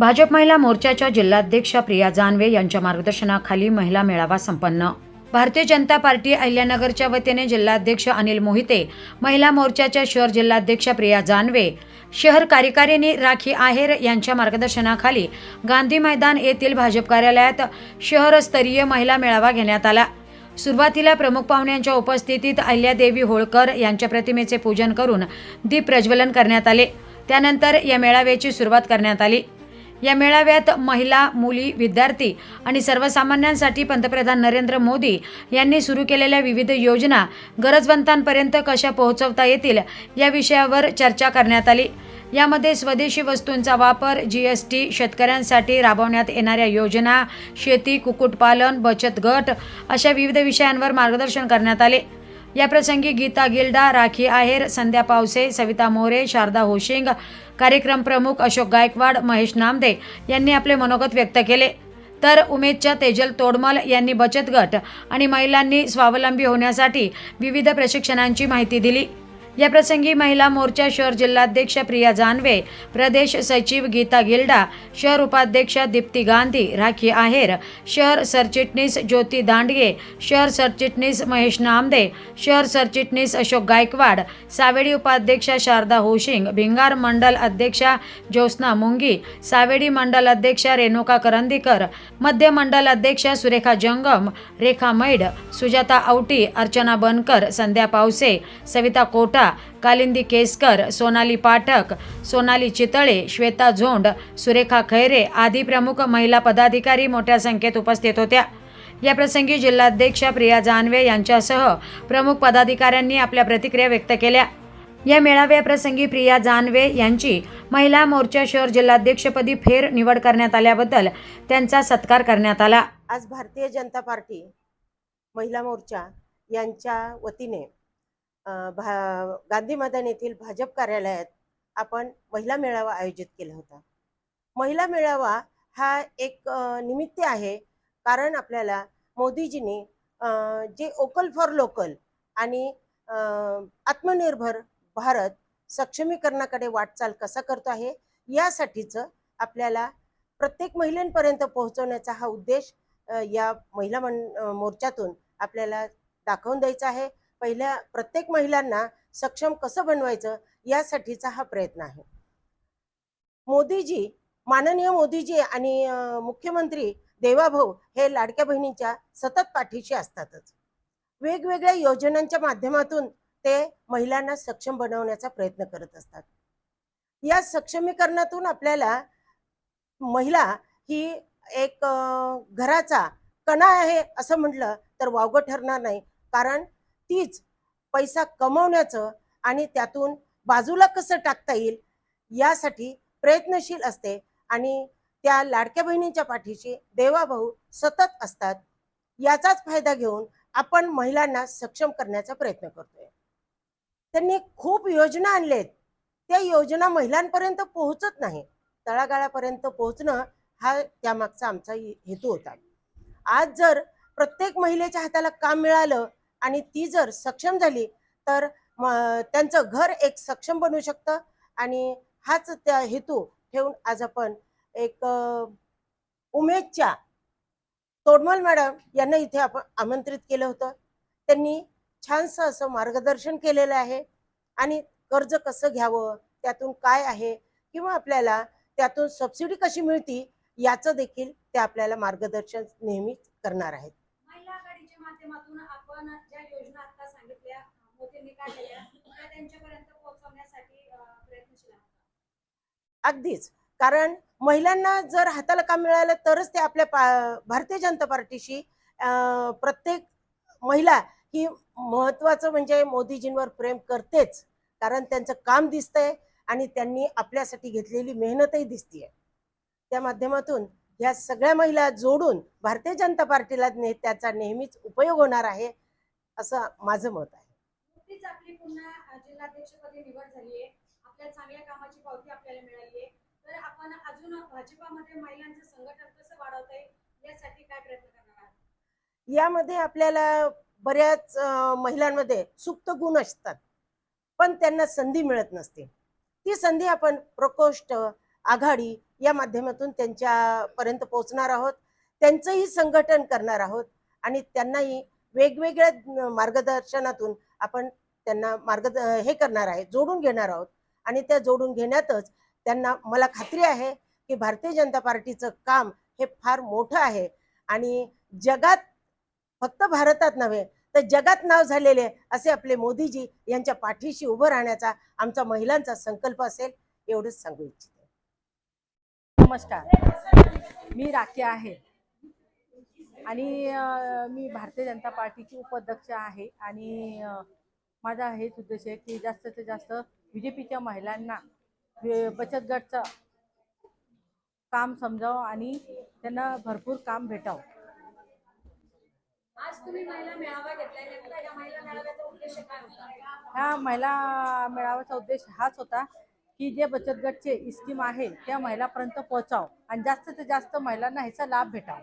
भाजप महिला मोर्चाच्या जिल्हाध्यक्ष प्रिया जानवे यांच्या मार्गदर्शनाखाली महिला मेळावा संपन्न. भारतीय जनता पार्टी अहिल्यानगरच्या वतीने जिल्हाध्यक्ष अनिल मोहिते महिला मोर्चाच्या शहर जिल्हाध्यक्ष प्रिया जानवे शहर कार्यकारिणी राखी आहेर यांच्या मार्गदर्शनाखाली गांधी मैदान येथील भाजप कार्यालयात शहरस्तरीय महिला मेळावा घेण्यात आला. सुरुवातीला प्रमुख पाहुण्यांच्या उपस्थितीत अहिल्यादेवी होळकर यांच्या प्रतिमेचे पूजन करून दीप प्रज्वलन करण्यात आले. त्यानंतर या मेळाव्याची सुरुवात करण्यात आली. या मेळाव्यात महिला मुली विद्यार्थी आणि सर्वसामान्यांसाठी पंतप्रधान नरेंद्र मोदी यांनी सुरू केलेल्या विविध योजना गरजवंतांपर्यंत कशा पोहोचवता येतील या विषयावर चर्चा करण्यात आली. यामध्ये स्वदेशी वस्तूंचा वापर जी एस टी शेतकऱ्यांसाठी राबवण्यात येणाऱ्या योजना शेती कुक्कुटपालन बचत गट अशा विविध विषयांवर मार्गदर्शन करण्यात आले. याप्रसंगी गीता गिल्डा राखी आहेर संध्या पावसे सविता मोरे शारदा होशिंग कार्यक्रम प्रमुख अशोक गायकवाड महेश नामदे यांनी आपले मनोगत व्यक्त केले. तर उमेदच्या तेजल तोडमल यांनी बचत गट आणि महिलांनी स्वावलंबी होण्यासाठी विविध प्रशिक्षणांची माहिती दिली. याप्रसंगी महिला मोर्चा शहर जिल्हाध्यक्ष प्रिया जानवे प्रदेश सचिव गीता गिल्डा शहर उपाध्यक्ष दीप्ती गांधी राखी आहेर शहर सरचिटणीस ज्योती दांडगे शहर सरचिटणीस महेश नामदे शहर सरचिटणीस अशोक गायकवाड सावेडी उपाध्यक्षा शारदा होशिंग भिंगार मंडल अध्यक्षा ज्योत्स्ना मुंगी सावेडी मंडल अध्यक्षा रेणुका करंदीकर मध्य मंडल अध्यक्षा सुरेखा जंगम रेखा मैड सुजाता आवटी अर्चना बनकर संध्या पावसे सविता कोटा कालिंदी केसकर सोनाली पाठक सोनाली चितळे श्वेता झोंड सुरेखा खैरे आदी प्रमुख महिला पदाधिकारी मोठ्या संख्येत उपस्थित होत्या. या प्रसंगी जिल्हाध्यक्षा प्रिया जानवे यांच्यासह प्रमुख पदाधिकाऱ्यांनी आपल्या प्रतिक्रिया व्यक्त केल्या. या मेळाव्याप्रसंगी प्रिया जानवे यांची महिला मोर्चा शहर जिल्हाध्यक्षपदी फेर निवड करण्यात आल्याबद्दल त्यांचा सत्कार करण्यात आला. आज भारतीय जनता पार्टी महिला मोर्चा यांच्या वतीने भा गांधी मैदान येथील भाजप कार्यालयात आपण महिला मेळावा आयोजित केला होता. महिला मेळावा हा एक निमित्त आहे. कारण आपल्याला मोदीजींनी जे ओकल फॉर लोकल आणि आत्मनिर्भर भारत सक्षमीकरणाकडे वाटचाल कसा करतो आहे यासाठीचं आपल्याला प्रत्येक महिलेंपर्यंत पोहोचवण्याचा हा उद्देश या महिला मन मोर्चातून आपल्याला दाखवून द्यायचा आहे. पहिल्या प्रत्येक महिलांना सक्षम कसं बनवायचं यासाठीचा हा प्रयत्न आहे. मोदीजी माननीय मोदीजी आणि मुख्यमंत्री देवाभाऊ हे लाडक्या बहिणींच्या सतत पाठीशी असतातच. वेगवेगळ्या योजनांच्या माध्यमातून ते महिलांना सक्षम बनवण्याचा प्रयत्न करत असतात. या सक्षमीकरणातून आपल्याला महिला ही एक घराचा कणा आहे असं म्हटलं तर वावगं ठरणार नाही. कारण तीच पैसा कमवण्याचं आणि त्यातून बाजूला कसं टाकता येईल यासाठी प्रयत्नशील असते आणि त्या लाडक्या बहिणींच्या पाठीशी देवाभाऊ सतत असतात याचाच फायदा घेऊन आपण महिलांना सक्षम करण्याचा प्रयत्न करतोय. त्यांनी खूप योजना आणलेत. त्या योजना महिलांपर्यंत पोहोचत नाही. तळागाळापर्यंत पोहोचणं हा त्यामागचा आमचा हेतू होता. आज जर प्रत्येक महिलेच्या हाताला काम मिळालं आणि ती जर सक्षम झाली तर त्यांचं घर एक सक्षम बनू शकतं. आणि हाच त्या हेतू ठेवून आज आपण एक उमेदच्या तोडमल मॅडम यांना इथे आपण आमंत्रित केलं होतं. त्यांनी छानसं असं मार्गदर्शन केलेलं आहे. आणि कर्ज कसं घ्यावं त्यातून काय आहे किंवा आपल्याला त्यातून सबसिडी कशी मिळती याचं देखील ते आपल्याला मार्गदर्शन नेहमीच करणार आहेत. महिला आपण ज्या योजना आता सांगितल्या मोदींनी काढलेल्या त्या त्यांच्यापर्यंत पोहोचवण्यासाठी प्रयत्नशील अगदीच. कारण महिलांना जर हाताला काम मिळालं तरच ते आपल्या पा भारतीय जनता पार्टीशी प्रत्येक महिला ही महत्वाचं म्हणजे मोदीजींवर प्रेम करतेच. कारण त्यांचं काम दिसतंय आणि त्यांनी आपल्यासाठी घेतलेली मेहनतही दिसतीये. त्या माध्यमातून या सगळ्या महिला जोडून भारतीय जनता पार्टीला ने त्याचा नेहमीच उपयोग होणार आहे. असं माझं मत आहे. नुकतीच आपली पुन्हा अ, जिल्हाध्यक्षपदी निवड झाली आहे आपल्या चांगल्या कामाची पावती आपल्याला मिळाली आहे तर आपण अजून भाजपामध्ये महिलांचं संघटन कसं वाढवता येईल यासाठी काय प्रयत्न करणार आहात? यामध्ये आपल्याला बऱ्याच महिलांमध्ये सुप्त गुण असतात. पण त्यांना संधी मिळत नसते. ती संधी आपण प्रकोष्ठ आघाडी या माध्यमातून त्यांच्यापर्यंत पोहोचणार आहोत. त्यांचंही संघटन करणार आहोत आणि त्यांनाही वेगवेगळ्या मार्गदर्शनातून आपण त्यांना मार्ग हे करणार आहे जोडून घेणार आहोत. आणि त्या जोडून घेण्यातच त्यांना मला खात्री आहे की भारतीय जनता पार्टीचं काम हे फार मोठं आहे. आणि जगात फक्त भारतात नव्हे तर जगात नाव झालेले असे आपले मोदीजी यांच्या पाठीशी उभं राहण्याचा आमचा महिलांचा संकल्प असेल एवढंच सांगू इच्छिते. नमस्कार. मी राखी आहे. आणि मी भारतीय जनता पार्टीची उपाध्यक्ष आहे आणि माझा हेच उद्देश आहे की जास्तीत जास्त बी जे पीच्या महिलांना बचत गटचं काम समजावं आणि त्यांना भरपूर काम भेटावं. आज तुम्ही महिला मेळाव्याचा उद्देश काय होता? ह्या महिला मेळाव्याचा उद्देश हाच होता की जे बचत गटचे स्कीम आहे त्या महिलापर्यंत पोहोचावं आणि जास्तीत जास्त महिलांना ह्याचा लाभ भेटावा.